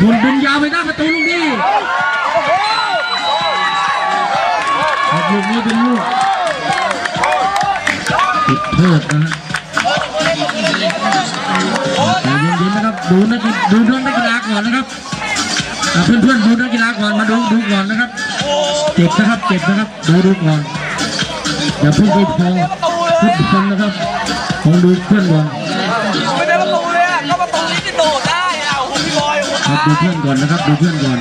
บุญพลดึงยาวไปหน้าประตูลูกนี้ครับลูกนี้เป็นลูกติดโทษนะฮะใจเย็นๆนะครับ ดูนักดูเรื่องนักกีฬาก่อนนะครับอะเพื่อนๆดูนักกีฬาก่อนมาดูดูก่อนนะครับเจ็บนะครับเจ็บนะครับดูดูก่อนอย่าเพิ่งไปพองฟุตบอลนะครับคงดูเพื่อนก่อน ดูเพื่อนก่อนนะครับ ดูเพื่อนก่อน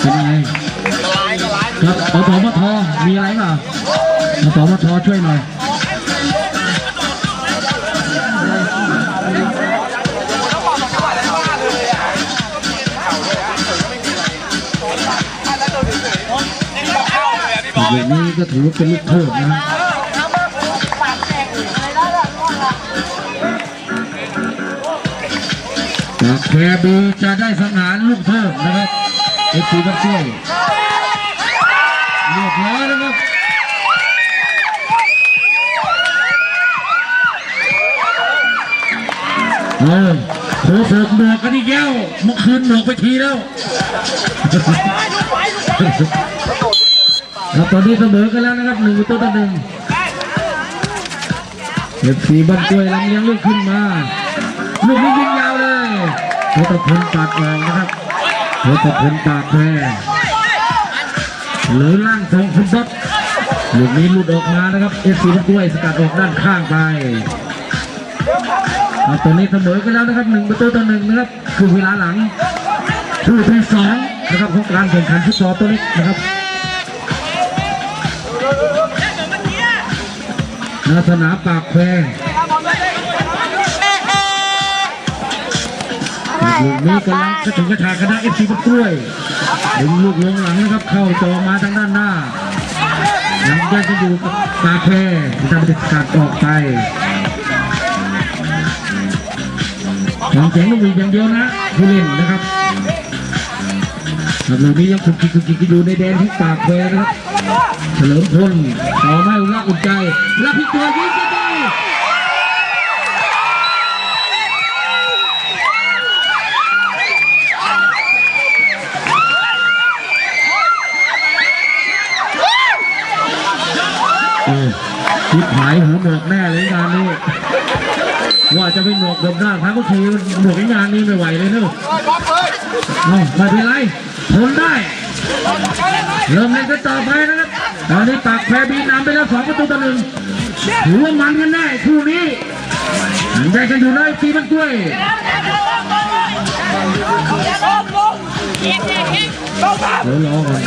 เป็นไง ครับปปมทมีอะไรเปล่าปปมทช่วยหน่อยเวโดนเฉยๆนี่ก็เข้าเลยอะพี่บอยอย่างนี้ก็ถือว่าเป็นลูกโทษนะ จากแคบีจะได้สังหารลูกโทษนะครับเอฟซีบัตช่วยเรียบร้อยแล้วครับเออโผล่โผล่หนวกกันอีกแล้วเมื่อคืนหนวกไปทีแล้วครับตอนนี้เสมอกันแล้วนะครับหนึ่งประตูต่อหนึ่งเอฟซีบันกล้วยลำเลียงลูกขึ้นมา ลูกนี้ยิงยาวเลยโคตรพลปาดออกนะครับโคตรพลปาดแพ้เหลือล่างทรงคุณบ๊อบลูกนี้หลุดออกมานะครับเอฟซีกล้วยสกัดออกด้านข้างไปตอนนี้เสมอกันแล้วนะครับหนึ่งประตูต่อหนึ่งนะครับคือเวลาหลังคู่ที่สองนะครับของการแข่งขันฟุตซอลตัวนี้นะครับณสนามปากแคว ลูกนี้กำลังกระถึงกระชากคณะเอฟซีบักกล้วยดึงลูกลงหลังนะครับ เข้าจอมาทางด้านหน้าหลังยังจะอยู่กับปาแควที่ทำให้การออกไปความแข็งลูกวีอย่างเดียวนะผู้เล่นนะครับครับลูกนี้ยังคุกคิกคุกคิกอยู่ในแดนที่ปากแควนะครับ เฉลิมพลต่อไม่อุ่นรักอุ่นใจ รับพิกตัวยิง จะดีเออทิพหายหูหนวกแน่เลยงานนี้ว่าจะไปหนวกเดิมหน้าครั้งก็คือหนวกงานนี้ไม่ไหวเลยเนอะเอาไม่เป็นไรทนได้เริ่มเล่นกันต่อไปนะครับ ตอนนี้ปากแพรบีนำไปแล้วสองประตูต่อหนึ่งถือว่ามันกันแน่คู่นี้ใจกันอยู่เลยตีมันด้วยต้องทเดี๋ยวรอก่อน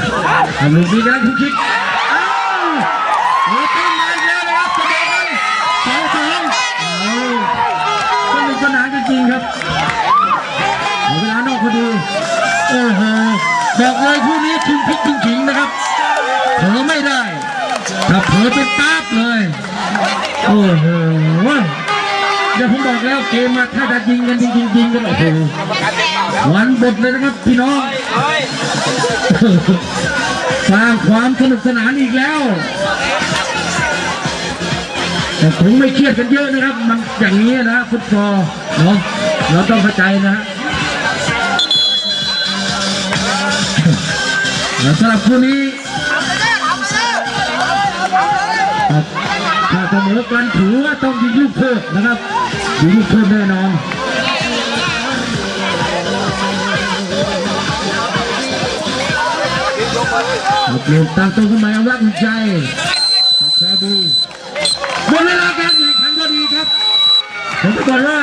ทำลูกนี้กันทุกคิก บอกเลยคู่นี้ชิงพลิกชิงขิงนะครับเผลอไม่ได้ถ้าเผลอเป็นตาบเลย โอ้โหเดี๋ยวผมบอกแล้วเกมมาถ้าจะยิงกันจริงๆยิงกันโอ้โหวันบทเลยนะครับพี่น้องสร้างความสนุกสนานอีกแล้วแต่คงไม่เครียดกันเยอะนะครับ มันอย่างนี้นะฟุตซอลเนาะเราต้องเข้าใจนะฮะ แล้วสำหรับคู่นี้ถ้าเสมอกันถือว่าต้องยิงลูกโทษนะครับยิงลูกโทษแน่นอนเปลี่ยนตั้งตัวขึ้นมาเอารักใจแคบีหมดเวลาการแข่งขันพอดีครับผมจะบอกว่า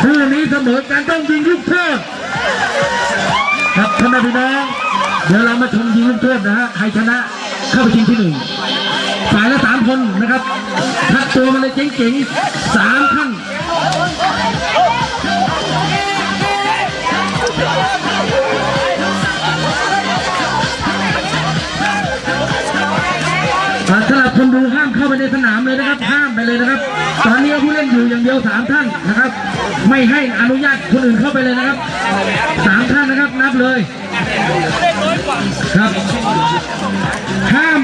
คู่นี้เสมอกันต้องยิงลูกโทษครับท่านพี่น้อง เดี๋ยวเรามาชมยิงลูกโทษนะฮะใครชนะเข้าไปชิงที่หนึ่งฝ่ายละสามคนนะครับคัดตัวมาเลยเจ๋งๆสามท่านสำหรับคนดูห้ามเข้าไปในสนามเลยนะครับ ห้ามไปเลยนะครับ ตอนนี้ผู้เล่นอยู่อย่างเดียวสามท่านนะครับ ไม่ให้อนุญาตคนอื่นเข้าไปเลยนะครับสามท่านนะครับนับเลย ครับ ห้าม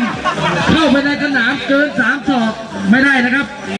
เข้าไปในสนามเกินสามศอกไม่ได้นะครับ